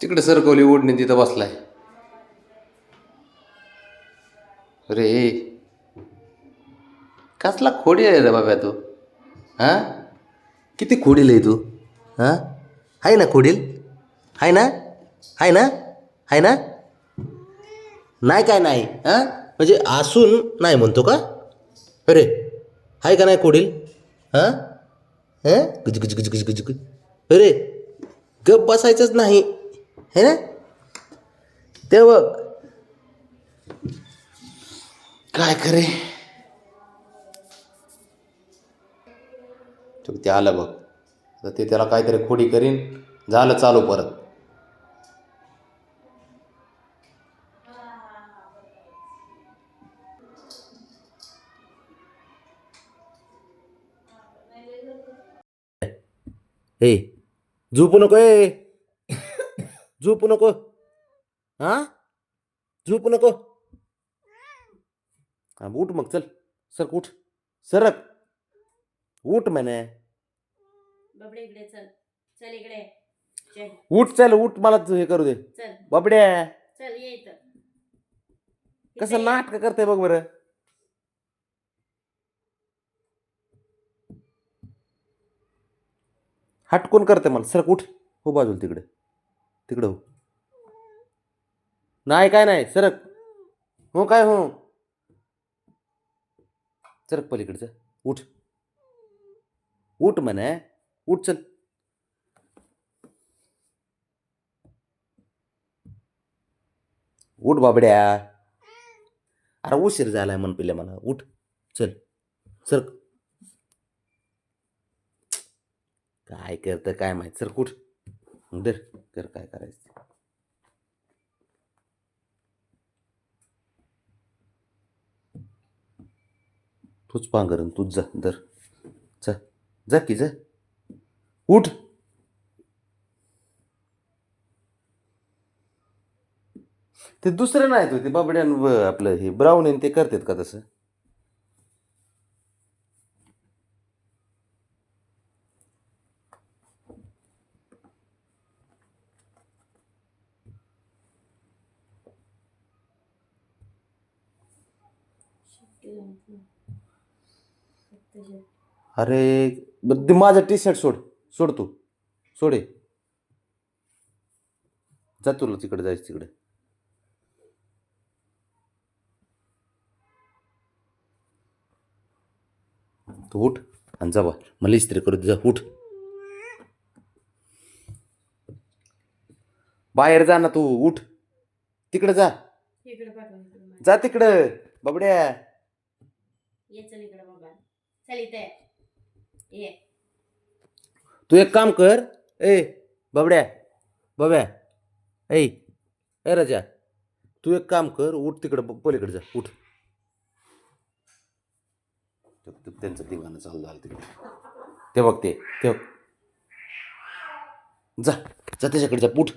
तिकडे सरकवली ओढणी तिथं बसलाय. अरे. कसला खोडी आहे रे बाबा तू? हां? किती खोडील आहे तू? हां? आहे ना खोडील? आहे ना? आहे ना? आहे ना? नाही काय नाही हां? म्हणजे असून नाही म्हणतो का? अरे आहे का नाही खोडील? हां? हां? गुज गुज गुज गुज गुज गुज. अरे गप बसायचंच नाही. है ना? ते बघ. काय खरे ते आलं बघ. तर ते त्याला काहीतरी खोडी करीन. झालं चालू परत. हे झोपू नको ए. झोपू नको. हा? झोपू नको. हा उठ मग चल. सरक उठ. सरक. उठ म्हणे. बबडे इकडे चल. चल इकडे. चल. उठ चल उठ. मला हे करू दे. चल. बाबड्या. चल ये इथं. कसं ये. नाटक करते बघ बरं. हटकून करते मला. सरक उठ. हो बाजूला तिकडे. तिकडं हो. नाही काय नाही सरक. हो काय हो? सरक पलीकडचं. उठ. उठ म्हणे. उठ चल. उठ बाबड्या. अरे उशीर झालाय म्हण पिल्या मला. उठ चल. सरक. काय करतं काय माहीत? सर कुठ दर कर काय करायचं तूच पांघरण तूच जा दर. जा जा की जा. उठ. ते दुसरं नाही तो ते बाबड्यान आपलं हे ब्राऊन ते करतात का तसं? अरे बरं ते माझं टी शर्ट सोड. सोड तू. सोड. जा तुला तिकडे जायचं तिकडे. तू उठ आणि जा बा. मला इस्त्री करू दे, जा उठ. बाहेर जा ना तू. उठ. तिकडे जा. इकडे पाठव. जा तिकडं. बाबड्या. ये चल इकडे बाबा चल इथे ये. तू एक काम कर ए बाबड्या बाब्या ऐ ए राजा तू एक काम कर उठ तिकडं पलीकडे जा उठ. त्यांचं धिंगाणं चालू झालं तिकडे. ते बघ ते ते बघ. जा जा त्याच्याकडे जा उठ.